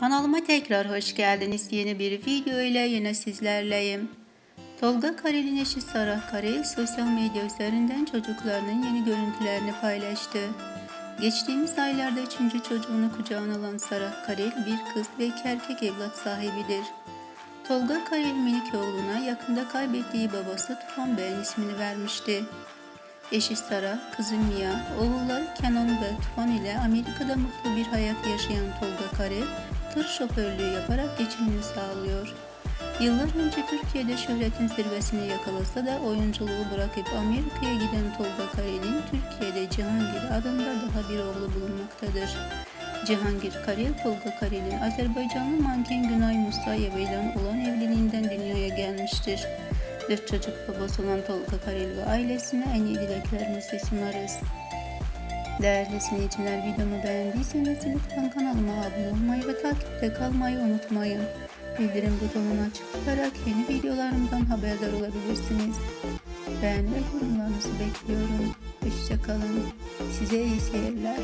Kanalıma tekrar hoş geldiniz. Yeni bir video ile yine sizlerleyim. Tolga Karel'in eşi Sarah Karel sosyal medya üzerinden çocuklarının yeni görüntülerini paylaştı. Geçtiğimiz aylarda üçüncü çocuğunu kucağına alan Sarah Karel bir kız ve iki erkek evlat sahibidir. Tolga Karel minik oğluna yakında kaybettiği babası Tufan Bey'in ismini vermişti. Eşi Sara, kızı Mia, oğulları Kenan ve Tufan ile Amerika'da mutlu bir hayat yaşayan Tolga Kare, tır şoförlüğü yaparak geçimini sağlıyor. Yıllar önce Türkiye'de şöhretin zirvesini yakalasa da oyunculuğu bırakıp Amerika'ya giden Tolga Kare'nin Türkiye'de Cihangir adında daha bir oğlu bulunmaktadır. Cihangir Karel, Tolga Karel'in Azerbaycanlı manken Günay Musayeva ile olan evliliğinden dünyaya gelmiştir. Dört çocuk babası olan Tolga Karel ve ailesine en iyi dileklerimizi sunarız. Değerli izleyiciler videomu beğendiyseniz lütfen kanalıma abone olmayı ve takipte kalmayı unutmayın. Bildirim butonunu açık tutarak yeni videolarımdan haberdar olabilirsiniz. Beğen ve yorumlarınızı bekliyorum. Hoşçakalın. Size iyi seyirler.